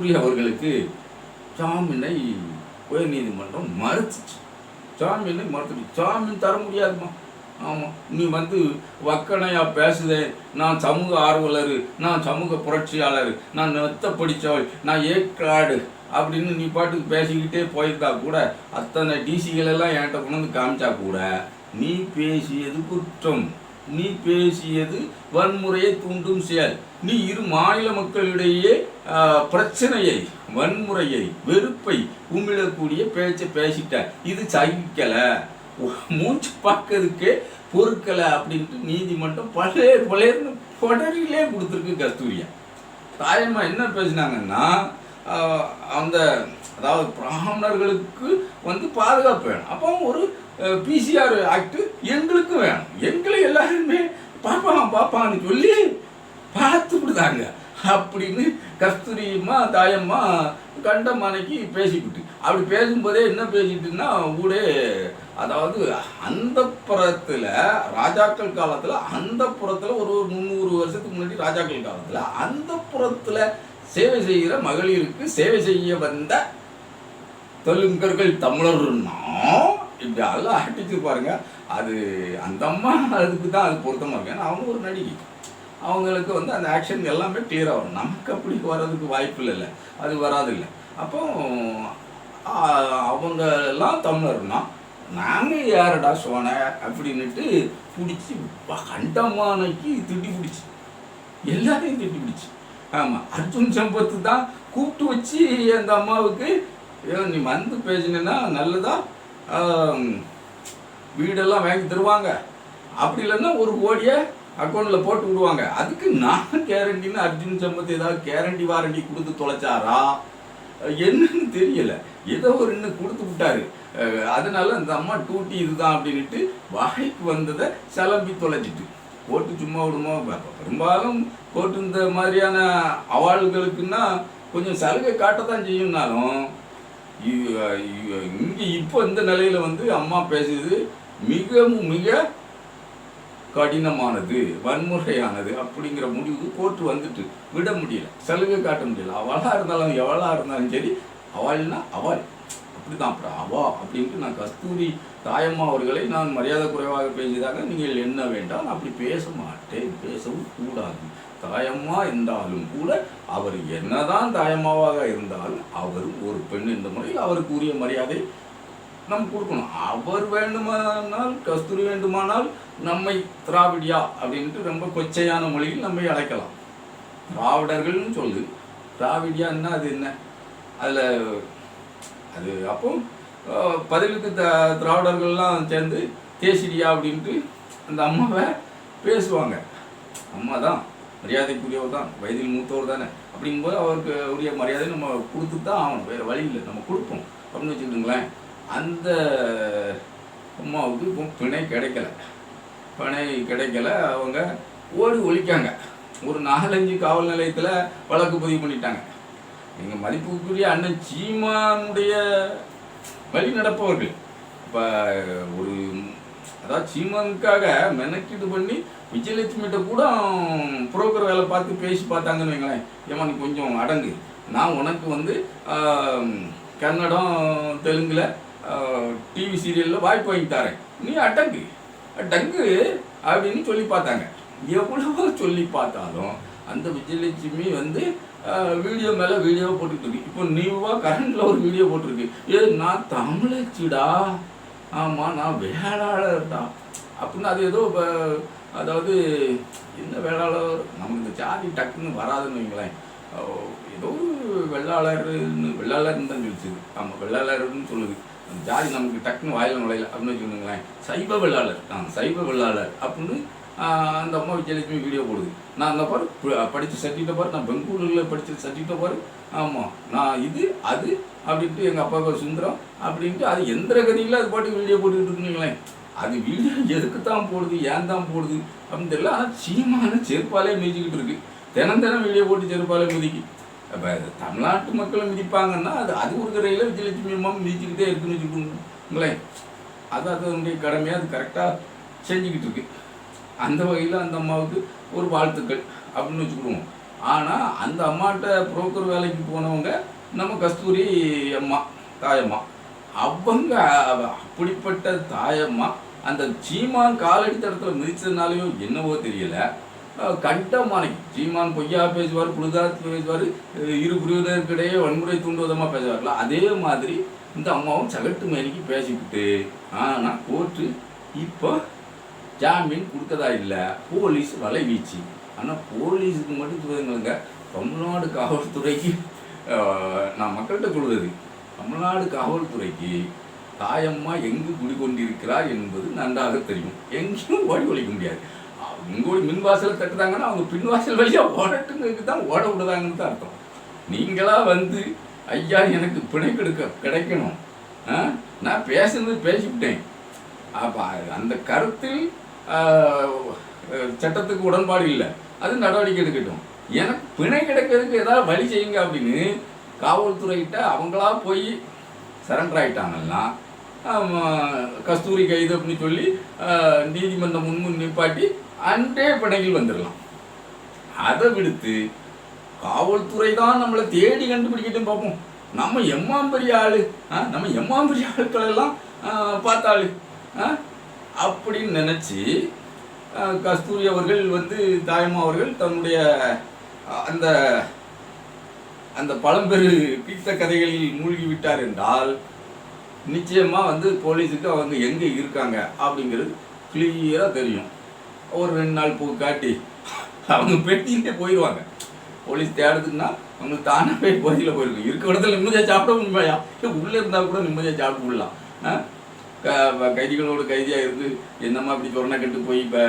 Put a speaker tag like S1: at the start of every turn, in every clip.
S1: கஸ்தூரி அவர்களுக்கு ஜாமீனை உயர்நீதிமன்றம் மறுத்துச்சு. ஜாமீனை மறுத்துச்சு. ஜாமீன் தர முடியாதுமா. ஆமாம் நீ வந்து வக்கனையா பேசுதே. நான் சமூக ஆர்வலர். நான் சமூக புரட்சியாளர். நான் நெத்த படித்தவள் நான் ஏற்காடு அப்படின்னு நீ பாட்டுக்கு பேசிக்கிட்டே போயிருந்தா கூட அத்தனை டிசிகளெல்லாம் என்கிட்ட கொண்டு வந்து காமிச்சா கூட நீ பேசியது குற்றம். நீ பேசியது வன்முறையை தூண்டும் செயல். நீ இரு மாநில மக்களிடையே பிரச்சனையை வன்முறையை வெறுப்பை உமிழக்கூடிய பேச்சை பேசிட்ட. இது சகிக்கலை. மூச்சு பார்க்கறதுக்கே பொறுக்கலை அப்படின்ட்டு நீதிமன்றம் பழைய பழையர்னு தொடரிலே கொடுத்துருக்கு கஸ்தூரியா. தாயம்மா என்ன பேசினாங்கன்னா அந்த அதாவது பிராமணர்களுக்கு வந்து பாதுகாப்பு வேணும். அப்போ ஒரு பிசிஆர் ஆக்டு எங்களுக்கும் வேணும். எங்களை எல்லாருமே பார்ப்பான் பார்ப்பாங்கன்னு சொல்லி பார்த்து விடுதாங்க அப்படின்னு கஸ்தூரியம்மா தாயம்மா கண்டமானைக்கு பேசிக்கிட்டு. அப்படி பேசும்போதே என்ன பேசிட்டுன்னா கூட அதாவது அந்த புறத்தில் ராஜாக்கள் காலத்தில் அந்த புறத்தில் ஒரு ஒரு முந்நூறு வருஷத்துக்கு முன்னாடி ராஜாக்கள் காலத்தில் அந்த புறத்தில் சேவை செய்கிற மகளிருக்கு சேவை செய்ய வந்த தெலுங்கர்கள் தமிழர்னா இப்படி எல்லாம் அடிச்சு பாருங்க. அது அந்த அம்மா அதுக்கு தான் அது பொருத்தமாக இருக்கு. ஏன்னா அவங்க ஒரு நடிகை. அவங்களுக்கு வந்து அந்த ஆக்ஷன் எல்லாமே கிளியராக வரும். நமக்கு அப்படி வர்றதுக்கு வாய்ப்பு இல்லைல்ல. அது வராது இல்லை. அப்போ அவங்க எல்லாம் தமிழர்னா நாங்கள் யாரடா சோனை? அப்படின்னுட்டு பிடிச்சி கண்டமானைக்கு திட்டி பிடிச்சி. எல்லாரையும் திட்டி பிடிச்சி. ஆமாம் அர்ஜுன் சம்பத்து தான் கூப்பிட்டு வச்சு அந்த அம்மாவுக்கு "ஏ, நீ வந்து பேசினா நல்லதா? வீடெல்லாம் வாங்கி தருவாங்க. அப்படி இல்லைன்னா ஒரு கோடியை அக்கௌண்ட்டில் போட்டு விடுவாங்க. அதுக்கு நான் கேரண்டின்னு அர்ஜுன் சம்பத் ஏதாவது கேரண்டி வாரண்டி கொடுத்து தொலைச்சாரா? என்னன்னு தெரியல. ஏதோ ஒரு இன்னும் கொடுத்து விட்டாரு. அதனால அந்த அம்மா டூட்டி இதுதான் அப்படின்ட்டு வாய்க்கு வந்ததை சிலம்பி தொலைச்சிட்டு. கோர்ட்டு சும்மா விடுமோ? பெரும்பாலும் கோர்ட்டு இந்த மாதிரியான அவாள்களுக்குன்னா கொஞ்சம் சலுகை காட்டத்தான் செய்யும்னாலும் இங்கே இப்போ இந்த நிலையில் வந்து அம்மா பேசுறது மிக மிக கடினமானது வன்முறையானது அப்படிங்கிற முடிவுக்கு கோர்ட்டு வந்துட்டு. விட முடியல. சலுகை காட்ட முடியல. அவளாக இருந்தாலும் எவளாக இருந்தாலும் சரி அவள்னா அவள். அப்படிதான் அப்புறம் அவா அப்படின்ட்டு நான் கஸ்தூரி தாயம்மா அவர்களை நான் மரியாதை குறைவாக பேசியதாக நீங்கள் என்ன வேண்டாம். அப்படி பேச மாட்டேன். பேசவும் கூடாது. தாயம்மா என்றாலும் கூட அவர் என்னதான் தாயம்மாவாக இருந்தாலும் அவர் ஒரு பெண் என்ற முறையில் அவருக்கு உரிய மரியாதை நம்ம கொடுக்கணும். அவர் வேண்டுமானால் கஸ்தூரி வேண்டுமானால் நம்மை திராவிடியா அப்படின்ட்டு ரொம்ப கொச்சையான மொழியில் நம்மை அழைக்கலாம். திராவிடர்கள்னு சொல்லு. திராவிடியான்னா அது என்ன? அதில் அது அப்போ பதிலுக்கு த திராவிடர்கள்லாம் சேர்ந்து தேசிடியா அப்படின்ட்டு அந்த அம்மாவை பேசுவாங்க. அம்மா தான் மரியாதைக்குரியவர் தான் வயதில் மூத்தவர் தானே. அப்படிங்கும்போது அவருக்கு உரிய மரியாதை நம்ம கொடுத்து தான் ஆகணும். வேறு வழி இல்லை. நம்ம கொடுப்போம். அப்படின்னு வச்சுக்கிட்டுங்களேன். அந்த அம்மாவுக்கு இப்போ பிணை கிடைக்கல. பிணை கிடைக்கல. அவங்க ஓடி ஒழிக்காங்க. ஒரு நாலஞ்சு காவல் நிலையத்தில் வழக்கு பதிவு பண்ணிட்டாங்க. எங்கள் மதிப்புக்குரிய அண்ணன் சீமானுடைய வழி நடப்பவர்கள். இப்போ ஒரு அதாவது சீமானுக்காக மெனக்கிட்டு பண்ணி விஜயலட்சுமிகிட்ட கூட புரோக்கர் வேலை பார்த்து பேசி பார்த்தாங்கன்னு வைங்களேன். ஏமா நீ கொஞ்சம் அடங்கு. நான் உனக்கு வந்து கன்னடம் தெலுங்கில் டிவி சீரியலில் வாய்ப்பு வாங்கி தரேன். நீ அடங்கு. அடங்கு அப்படின்னு சொல்லி பார்த்தாங்க. எவ்வளவோ சொல்லி பார்த்தாலும் அந்த விஜயலட்சுமி வந்து வீடியோ மேலே வீடியோ போட்டுக்கிட்டு இருக்கு. இப்போ நீவா கரண்டில் ஒரு வீடியோ போட்டிருக்கு. ஏ நான் தமிழச்சிடா. ஆமாம் நான் வேளாளர் தான். அப்படின்னு அது ஏதோ இப்போ அதாவது என்ன வேளாளர் நமக்கு இந்த ஜாதி டக்குன்னு வராதுன்னு வைங்களேன். ஏதோ ஒரு வெள்ளாளர்னு வெள்ளாளர்னு தான் சொல்லிச்சு ஆமாம் வெள்ளாளர்னு சொல்லுது. அந்த ஜாதி நமக்கு டக்குன்னு வாயில் நுழையல அப்படின்னு வச்சுக்கோங்களேன். சைவ வெள்ளாளர். ஆ சைவ வெள்ளாளர். அப்படின்னு அந்த அம்மா விஜயலட்சுமி வீடியோ போடுது. நான் அந்த பாரு படித்து படிச்ச பாரு நான் பெங்களூரில் படித்த சர்டிஃபிகேட் பாரு. ஆமாம் நான் இது அது அப்படின்ட்டு எங்கள் அப்பாவுக்கு சுந்தரம் அப்படின்ட்டு அது எந்திர கதியில் அது பாட்டு வீடியோ போட்டுக்கிட்டு இருக்குங்களேன் அது வீடியோ எதுக்கு தான் போடுது ஏன் தான் போடுது அப்படின்னு தெரியல. ஆனால் சீமான செருப்பாலே மிதிச்சுக்கிட்டு இருக்கு. தினம் தினம் வீடியோ போட்டு செருப்பாலே மிதிக்கு. அப்போ தமிழ்நாட்டு மக்களை மிதிப்பாங்கன்னா அது அது ஒரு கரையில் விஜயலட்சுமி அம்மா மிதிச்சுக்கிட்டே இருக்குன்னு வச்சுக்கோங்களேன். அது அதனுடைய கடமையாக அது கரெக்டாக செஞ்சுக்கிட்டு இருக்கு. அந்த வகையில் அந்த அம்மாவுக்கு ஒரு வாழ்த்துக்கள் அப்படின்னு வச்சுக்கிடுவோம். ஆனால் அந்த அம்மாட்ட புரோக்கர் வேலைக்கு போனவங்க நம்ம கஸ்தூரி அம்மா தாயம்மா. அவங்க அப்படிப்பட்ட தாயம்மா அந்த சீமான் காலடி தடத்தில் மிதித்ததுனாலையும் என்னவோ தெரியல. அஹ் கண்டமானைக்கு சீமான் பொய்யா பேசுவார் புழுதாத்து பேசுவார் இரு பிரிவினருக்கிடையே வன்முறை தூண்டுவதமாக பேசுவார்ல அதே மாதிரி இந்த அம்மாவும் சகட்டு மேனிக்கு பேசிக்கிட்டு ஆனால் கோர்ட்டு இப்போ ஜாமீன் கொடுக்கதா இல்லை போலீஸ் வலை வீச்சு ஆனால் போலீஸுக்கு மட்டும் சொல்லுங்க தமிழ்நாடு காவல்துறைக்கு நான் மக்கள்கிட்ட சொல்வது தமிழ்நாடு காவல்துறைக்கு தாயம்மா எங்கு குடிக்கொண்டிருக்கிறார் என்பது நன்றாக தெரியும். எங்கேயும் ஓடி ஒழிக்க முடியாது. அவங்க மின் வாசலை தட்டுறாங்கன்னா அவங்க பின்வாசல் வழியாக ஓடட்டுங்கிறது தான் ஓட விடுறாங்கன்னு தான் அர்த்தம். நீங்களாக வந்து ஐயா எனக்கு பிணை கெடுக்க கிடைக்கணும். ஆ? நான் பேசுனது பேசிவிட்டேன். அப்போ அந்த கருத்தில் சட்டத்துக்கு உடன்பாடு இல்லை. அது நடவடிக்கை எடுக்கட்டும். எனக்கு பிணை கிடைக்கிறதுக்கு ஏதாவது வழி செய்யுங்க அப்படின்னு காவல்துறைகிட்ட அவங்களா போய் சரண்டர் ஆயிட்டாங்கன்னா கஸ்தூரி கைது அப்படின்னு சொல்லி நீதிமன்றம் முன்முன் நிப்பாட்டி அன்றே பிணையில் வந்துடலாம் அதை விடுத்து காவல்துறை தான் நம்மளை தேடி கண்டுபிடிக்கட்டும் பார்ப்போம் நம்ம எம்மாம் பெரிய ஆளு ஆ, நம்ம எம்மாம் பெரிய ஆட்கள் அப்படின்னு நினச்சி கஸ்தூரி அவர்கள் வந்து தாயம்மா அவர்கள் தன்னுடைய அந்த அந்த பழம்பெரு பீத்த கதைகளில் மூழ்கி விட்டார் என்றால் நிச்சயமாக வந்து போலீஸுக்கு அவங்க எங்கே இருக்காங்க அப்படிங்கிறது கிளியராக தெரியும். ஒரு ரெண்டு நாள் பூ காட்டி அவங்க பெட்டியிலே போயிடுவாங்க போலீஸ் தேடுறதுக்குன்னா அவங்களுக்கு தானே போய் போதியில் போயிருக்கும் இருக்க இடத்துல நிம்மதியாக சாப்பிட முடியாது உள்ளே இருந்தால் கூட நிம்மதியாக சாப்பிட்டு விடலாம் ஆ? கைதிகளோடு கைதியாக இருந்து என்னம்மா இப்படி சொரணை கட்டு போய் இப்போ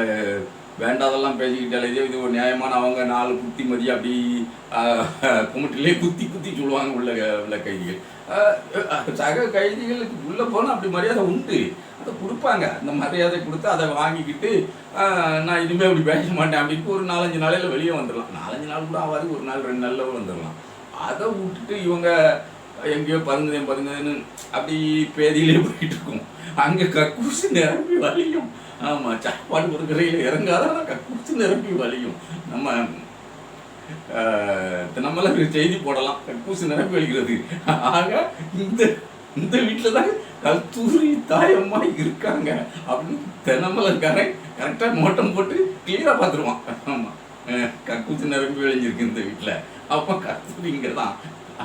S1: வேண்டாதெல்லாம் பேசிக்கிட்டாலே இது ஒரு நியாயமான அவங்க நாலு குத்தி மதி அப்படி கும்பிட்டிலே குத்தி குத்தி சொல்லுவாங்க உள்ள உள்ள கைதிகள். சக கைதிகளுக்கு உள்ளே போனால் அப்படி மரியாதை உண்டு. அதை கொடுப்பாங்க. அந்த மரியாதை கொடுத்து அதை வாங்கிக்கிட்டு நான் இனிமேல் அப்படி பேச மாட்டேன் அப்படின்னு ஒரு நாலஞ்சு நாளையில் வெளியே வந்துடலாம். நாலஞ்சு நாள் கூட ஆகாது ஒரு நாள் ரெண்டு நாளில் வந்துடலாம். அதை விட்டுட்டு இவங்க எங்கேயோ பருங்குதேன் பருங்குதேன்னு அப்படி பேதியிலே போயிட்டு இருக்கும். அங்கே கக்கூசு நிரம்பி வலியும் ஆமாம் சாப்பாடு கொடுக்குறையில் இறங்காதான்? கக்கூசி நிரம்பி வலியும் நம்ம ஆஹ், தினமெல்லாம் ஒரு செய்தி போடலாம். கக்கூசு நிரம்பி வலிக்கிறது ஆக இந்த இந்த வீட்டில் தான் கல்தூரி தாயம்மா இருக்காங்க அப்படின்னு தினமலக்காரன் கரெக்டாக மோட்டம் போட்டு கிளியராக பார்த்துருவான். ஆமாம் கக்கூசு நிரம்பி விளைஞ்சிருக்கு இந்த வீட்டில். அப்போ கஸ்தூரி தான்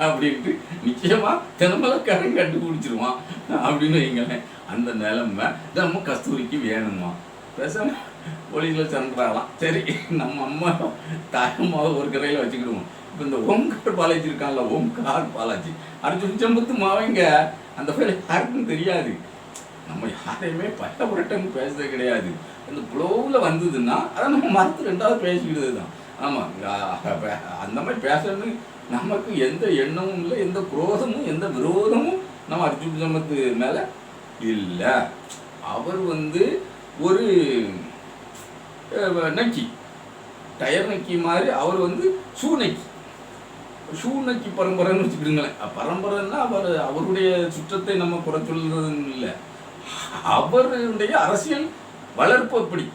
S1: அப்படின்ட்டு நிச்சயமா தினமலக்காரன் கண்டுபிடிச்சிருவான் அப்படின்னு வைங்களேன். அந்த நிலைமை நம்ம கஸ்தூரிக்கு வேணுமா? பேசாம போலீஸில் சென்றாலாம் சரி நம்ம அம்மா தாயமாக ஒரு கரையில் வச்சுக்கிடுவோம். இப்போ இந்த ஓம்கார் பாலாஜி இருக்கான்ல ஓம்கார் பாலாஜி. அர்ஜுன் சம்பத்து மாவங்க அந்த பேர் யாருக்கும் தெரியாது. நம்ம யாரையுமே பட்ட புரட்டம் பேசுறது கிடையாது. அந்த புலோவில் வந்ததுன்னா அதை நம்ம மரத்து ரெண்டாவது பேசிக்கிட்டது தான் ஆமாம் அந்த மாதிரி பேசணும்னு நமக்கு எந்த எண்ணமும் இல்லை எந்த குரோதமும் எந்த விரோதமும் நம்ம அர்ஜுன் சம்பத்து மேலே இல்லை. அவர் வந்து ஒரு நக்கி டயர் நக்கி மாதிரி அவர் வந்து ஷூ நக்கி. ஷூ நக்கி பரம்பரைன்னு வச்சுக்கிடுங்களேன். பரம்பரைன்னா அவர் அவருடைய சுற்றத்தை நம்ம குறை சொல்றதுன்னு இல்லை. அவருடைய அரசியல் வளர்ப்பு அப்படி.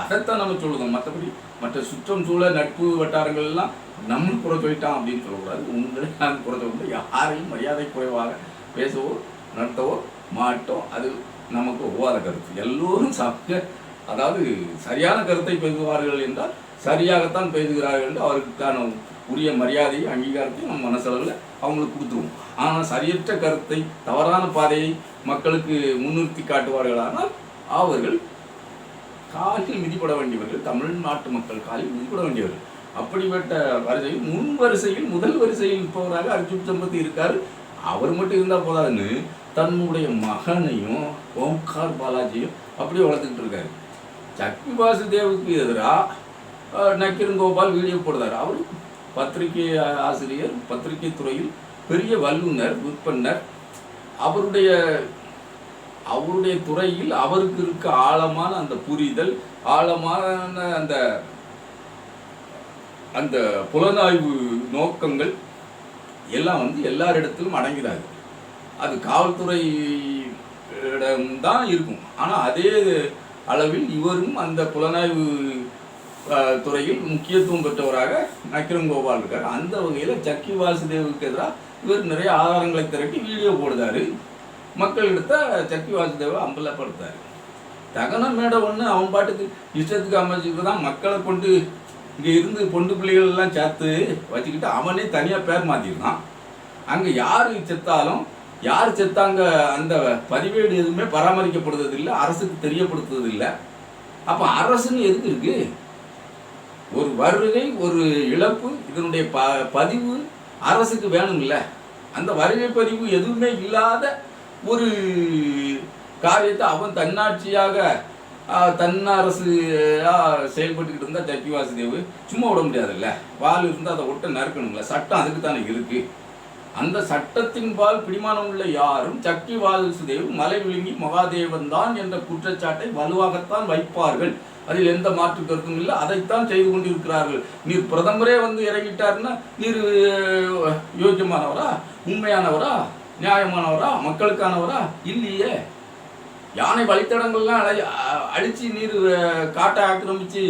S1: அதைத்தான் நம்ம சொல்லுவோம். மற்றபடி மற்ற சுற்றம் சூழ நட்பு வட்டாரங்கள் எல்லாம் நம்ம குறை சொல்லிட்டான் அப்படின்னு சொல்லக்கூடாது. உங்களை நான் குறை யாரையும் மரியாதை குறைவாக பேசவோ நடத்தவோ மாட்டோம் அது நமக்கு ஒவ்வாத கருத்து. எல்லோரும் சாப்பிட்டு அதாவது சரியான கருத்தை பேசுவார்கள் என்றால் சரியாகத்தான் பேசுகிறார்கள் என்று அவருக்கான உரிய மரியாதையும் அங்கீகாரத்தையும் நம்ம மனசளவில் அவங்களுக்கு கொடுத்துருவோம். ஆனால் சரியற்ற கருத்தை தவறான பாதையை மக்களுக்கு முன்னிறுத்தி காட்டுவார்களானால் அவர்கள் காலில் மிதிப்பட வேண்டியவர்கள் தமிழ்நாட்டு மக்கள் காலில் மிதிப்பட வேண்டியவர்கள். அப்படிப்பட்ட வரிசையில் முன் வரிசையில் முதல் வரிசையில் இருப்பவராக அர்ஜுன் சம்பத் இருக்கார். அவர் மட்டும் இருந்தால் போதாதுன்னு தன்னுடைய மகனையும் ஓம்கார் பாலாஜியும் அப்படியே வளர்த்துக்கிட்டு இருக்காரு. சக்தி வாசுதேவுக்கு எதிராக நக்கீரன் கோபால் வீடியோ போடுறாரு. அவர் பத்திரிகை ஆசிரியர் பத்திரிகை துறையில் பெரிய வல்லுநர் விற்பனர். அவருடைய அவருடைய துறையில் அவருக்கு இருக்க ஆழமான அந்த புரிதல் ஆழமான அந்த அந்த புலனாய்வு நோக்கங்கள் எல்லாம் வந்து எல்லாரிடத்திலும் அடங்கிறாது அது காவல்துறை தான் இருக்கும். ஆனால் அதே அளவில் இவரும் அந்த புலனாய்வு துறையில் முக்கியத்துவம் பெற்றவராக நக்கிரம் கோபால் இருக்கார். அந்த வகையில் சக்கி வாசுதேவுக்கு எதிராக இவர் நிறைய ஆதாரங்களை திரட்டி வீடியோ போடுதாரு மக்கள்கிட்ட சக்தி வாசுதேவை அம்பலப்படுத்தார் தகன மேடம் ஒன்று அவன் பாட்டுக்கு இஷ்டத்துக்கு அமைச்சிட்டு தான் மக்களை கொண்டு இங்கே இருந்து பொண்டு பிள்ளைகள் எல்லாம் சேர்த்து வச்சுக்கிட்டு அவனே தனியாக பேர் மாற்றிருந்தான் அங்கே யார் செத்தாலும் யார் செத்தாங்க அந்த பதிவேடு எதுவுமே பராமரிக்கப்படுறது இல்லை அரசுக்கு தெரியப்படுத்துறது இல்லை அப்போ அரசுன்னு எதுக்கு இருக்கு? ஒரு வருகை ஒரு இழப்பு இதனுடைய ப பதிவு அரசுக்கு வேணும்ல. அந்த வருகை பதிவு எதுவுமே இல்லாத ஒரு காரியத்தை அவன் தன்னாட்சியாக தன்னரசு செயல்பட்டுக்கிட்டு இருந்தால் ஜக்கி வாசுதேவு. சும்மா விட முடியாதுல்ல. வால் இருந்தால் அதை ஒட்ட நறுக்கணும்ல. சட்டம் அதுக்கு தானே இருக்கு. அந்த சட்டத்தின் பால் பிடிமானம் உள்ள யாரும் சக்கி வாசுதேவ் மலை விழுங்கி மகாதேவன் தான் என்ற குற்றச்சாட்டை வலுவாகத்தான் வைப்பார்கள். அதில் எந்த மாற்று கருத்தும் இல்லை. அதைத்தான் செய்து கொண்டிருக்கிறார்கள். நீர் பிரதமரே வந்து இறங்கிட்டாருன்னா நீர் யோக்கியமானவரா? உண்மையானவரா? நியாயமானவரா மக்களுக்கானவரா? இல்லையே. யானை வழித்தடங்கள்லாம் அழை அழித்து அழிச்சு நீர் காட்டை ஆக்கிரமிச்சு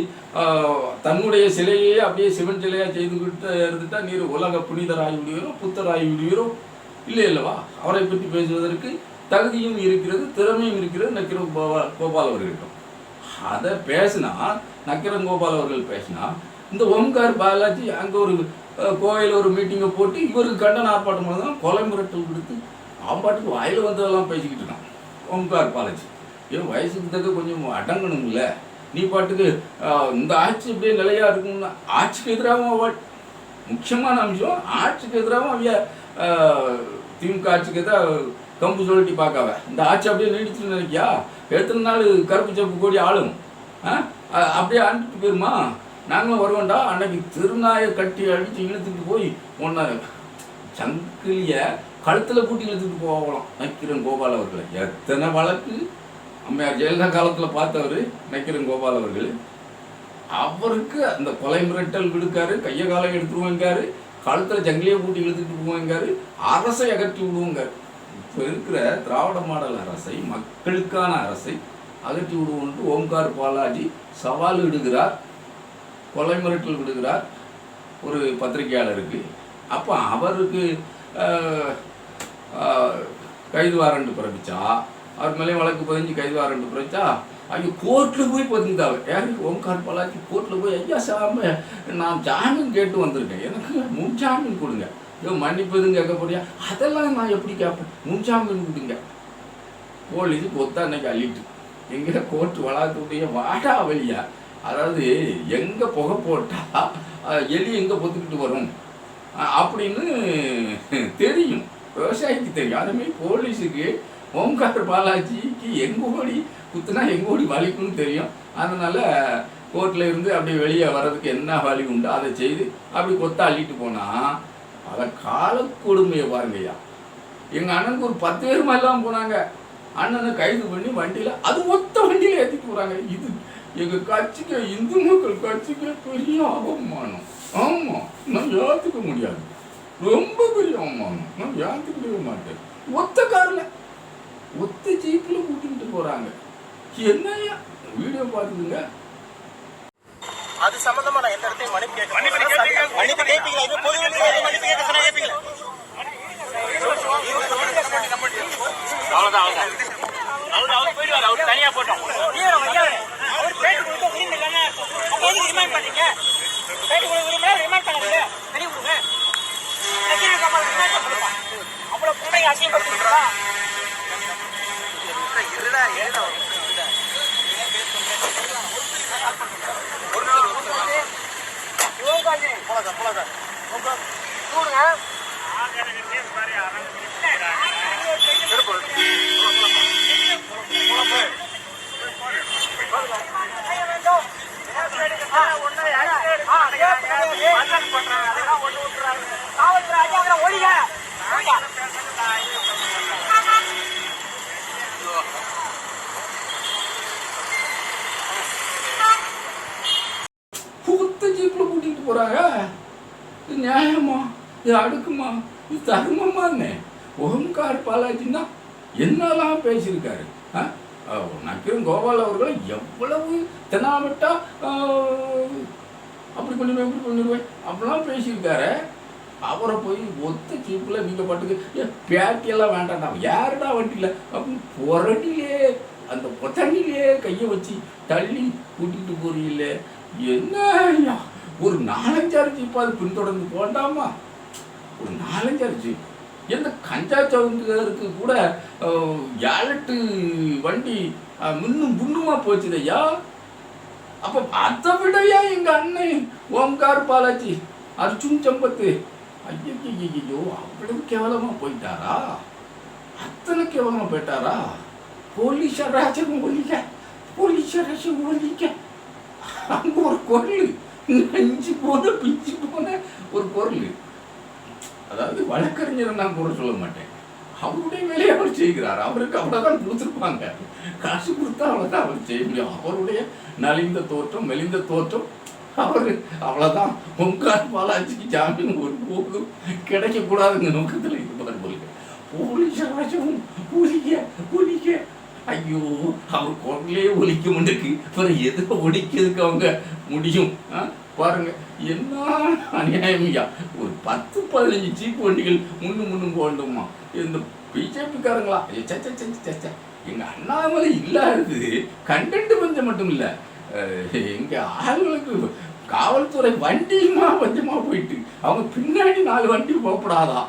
S1: தன்னுடைய சிலையே அப்படியே சிவன் சிலையா செய்துக்கிட்டு இருந்துட்டா நீர் உலக புனிதராகி விடுவீரோ புத்தராகி விடுவீரோ இல்லை இல்லவா? அவரை பற்றி பேசுவதற்கு தகுதியும் இருக்கிறது திறமையும் இருக்கிறது நக்கிரம் கோபால் கோபால் அவர்களிடம். அதை பேசினா நக்கிரம் கோபால் அவர்கள் பேசினா இந்த ஓம்கார் பாலாஜி அங்கே ஒரு கோயில் ஒரு மீட்டிங்கை போட்டு இவருக்கு கண்டன ஆர்ப்பாட்டம் பண்ணதான் கொலை மிரட்டல் கொடுத்து ஆம்பாட்டுக்கு வாயில் வந்ததெல்லாம் பேசிக்கிட்டு இருக்கான். ஓம்கார் பாலாஜி ஏன் வயசுக்கு தக்க கொஞ்சம் அடங்கணும்ல? நீ பாட்டுக்கு இந்த ஆட்சி இப்படியே நிலையா இருக்கும்னா ஆட்சிக்கு எதிராகவும் முக்கியமான அம்சம் ஆட்சிக்கு எதிராகவும் அவைய திமுக ஆட்சிக்கு எதிராக கம்பு சொல்லிட்டு பார்க்காவ. இந்த ஆட்சி அப்படியே நீடிச்சுன்னு நினைக்கியா? எத்தனை நாள் கருப்பு செப்பு கோடி ஆளும்? ஆ? அப்படியே அனுப்பிட்டு போயிருமா? நாங்களும் வருவோம்டா. அன்னைக்கு திருநாயை கட்டி அடித்து இழுத்துட்டு போய் ஒன்றா சங்கிலிய கழுத்தில் கூட்டி இழுத்துட்டு போகலாம். நக்கிரன் கோபால் அவர்களை. எத்தனை வழக்கு? அம்மையார் ஜெயலலிதா காலத்தில் பார்த்தவர் நக்கிரன் கோபால் அவர்கள். அவருக்கு அந்த கொலை மிரட்டல் விடுக்காரு கையை காலை எடுத்துருவோங்காரு கழுத்தில் ஜங்கிலியை கூட்டி இழுத்துட்டு போவாங்காரு அரசை அகற்றி விடுவோங்காரு. இப்போ இருக்கிற திராவிட மாடல் அரசை மக்களுக்கான அரசை அகற்றி விடுவோன்ட்டு ஓம்கார் பாலாஜி சவால் இடுகிறார். கொலை மிரட்டல் விடுகிறார் ஒரு பத்திரிகையாளருக்கு. அப்போ அவருக்கு கைது வாரண்ட் பிறப்பிச்சா? அவர் மேலே வழக்கு பதிஞ்சு கைது வாரண்ட் பிறப்பிச்சா? ஐயோ கோர்ட்டில் போய் பதிந்தாங்க யாரு? ஓம்கார் பாலாஜி கோர்ட்டில் போய் ஐயா சாம நான் ஜாமீன் கேட்டு வந்திருக்கேன். எனக்கு முன்ஜாமீன் கொடுங்க. ஐயோ மன்னிப்பதுன்னு கேட்கப்படியா கேட்க போறியா அதெல்லாம் நான் எப்படி கேட்பேன்? முன்ஜாமீன் கொடுங்க. போலீஸ் கொத்தா அன்னைக்கு அள்ளிட்டு எங்கே கோர்ட் வளாகத்துடைய வாடா வழியா? அதாவது எங்கே புகை போட்டால் எலி எங்கே பொத்துக்கிட்டு வரும்? அப்படின்னு தெரியும். விவசாயிக்கு தெரியும். அதுமாரி போலீஸுக்கு ஓம்கார் பாலாஜிக்கு எங்கோடி குத்துனா எங்க ஓடி வலிக்கும்னு தெரியும். அதனால் கோர்ட்டில் இருந்து அப்படி வெளியே வர்றதுக்கு என்ன வழி உண்டோ அதை செய்து அப்படி கொத்தா அள்ளிட்டு போனால் அதை காலக்கொடுமையை பாருங்கய்யா. எங்கள் அண்ணனுக்கு ஒரு பத்து பேர் மாதிரிலாம் போனாங்க. அண்ணனை கைது பண்ணி வண்டியில் அது மொத்த வண்டியில் ஏற்றிட்டு போகிறாங்க இது எங்க கட்சிக்கு இந்து மக்கள் கட்சிக்கு பெரிய அவமானம். ஆமா நான் ஏத்துக்க முடியாது. ரொம்ப பெரிய அவமானம். நான் ஏத்துக்கவே மாட்டேன். ஒத்த கார்ல ஒத்த ஜீப்ல கூட்டிட்டு போறாங்க. என்னய்யா வீடியோ பார்த்துதுங்க
S2: அது சம்பந்தமா நான் எந்த இடத்தையும் மன்னிப்பு கேட்க மன்னிப்பு கேட்பீங்களா? இது பொது மன்னிப்பு கேட்க சொன்னா கேட்பீங்களா? அவ்வளவுதான் அவ்வளவுதான். அவர் அவர் போயிடுவார். அவர் தனியா போட்டோம்.
S1: இது அடுக்குமா? இது தர்மமான்னு. ஓம்கார் பாலாஜின்னா என்னெல்லாம் பேசியிருக்காரு? ஆ? நக்கீரன் கோபால் அவர்கள் எவ்வளவு தெனாமிட்டா அப்படி பண்ணிடுவேன் இப்படி பண்ணிடுவேன் அப்படிலாம் பேசியிருக்காரு. அவரை போய் ஒத்த சீப்பில் நீங்கள் பாட்டுக்கு ஏன் பேட்டியெல்லாம் வேண்டாம்டா யாருடா வண்டியில்? அப்படின்னு புரட்டிலே அந்த பொத்தண்ணிலே கையை வச்சு தள்ளி கூட்டிகிட்டு போறீங்களே. என்ன ஒரு நாலஞ்சாறு ஜீப்பாவது பின்தொடர்ந்து போண்டாமா ஒரு நாலஞ்சாச்சு எந்த கஞ்சா சவுண்டுக்கு கூட ஏழட்டு ஏழெட்டு வண்டி முன்னும் புண்ணுமா போச்சுது ஐயா அப்போ அதை விடையா எங்கள் அண்ணன் ஓம்கார் பாலாஜி அர்ஜுன் சம்பத்து. ஐயோ அவ்வளவு கேவலமாக போயிட்டாரா? அத்தனை கேவலமாக போயிட்டாரா? போலீஸ் ராஜன் ஒழிக்க போலீஸ் ராஜன் ஒழிக்க. அங்கே ஒரு குரல். நஞ்சு போன பிஞ்சு போன ஒரு குரல். அதாவது வழக்கறிஞரை நான் கூட சொல்ல மாட்டேன். அவருடைய வேலையை அவர் செய்கிறார். அவருக்கு அவ்வளோதான் கொடுத்துருப்பாங்க. காசு கொடுத்தா அவ்வளோதான் அவர் செய்ய முடியும். அவருடைய நலிந்த தோற்றம் மெலிந்த தோற்றம் அவர் அவ்வளோதான் பொங்கார் பாலாஜிக்கு ஜாமீன் ஒரு போக்கு கிடைக்கக்கூடாதுங்க நோக்கத்தில் இருப்பார் போலுங்க போலீஸ் ராஜமும் ஒலிக்க ஒலிக்க. ஐயோ அவர் குரலே ஒலிக்க முடியுக்கு அப்புறம் எதை ஒலிக்கிறதுக்கு அவங்க முடியும்? ஆ? பாருங்க. என்ன அநியாயம் ஐயா? பத்து பதினஞ்சு சீப்பு வண்டிகள் முன்னு முன்னும் போகணுமா இந்த பிஜேபிக்காரங்களா? சச்ச எங்கள் அண்ணாமலை இல்லாதது கண்டென்ட் பஞ்சம் மட்டும் இல்ல எங்கள் எங்க ஆளுங்களுக்கு காவல்துறை வண்டியுமா பஞ்சமா போயிட்டு. அவங்க பின்னாடி நாலு வண்டி போகப்படாதா?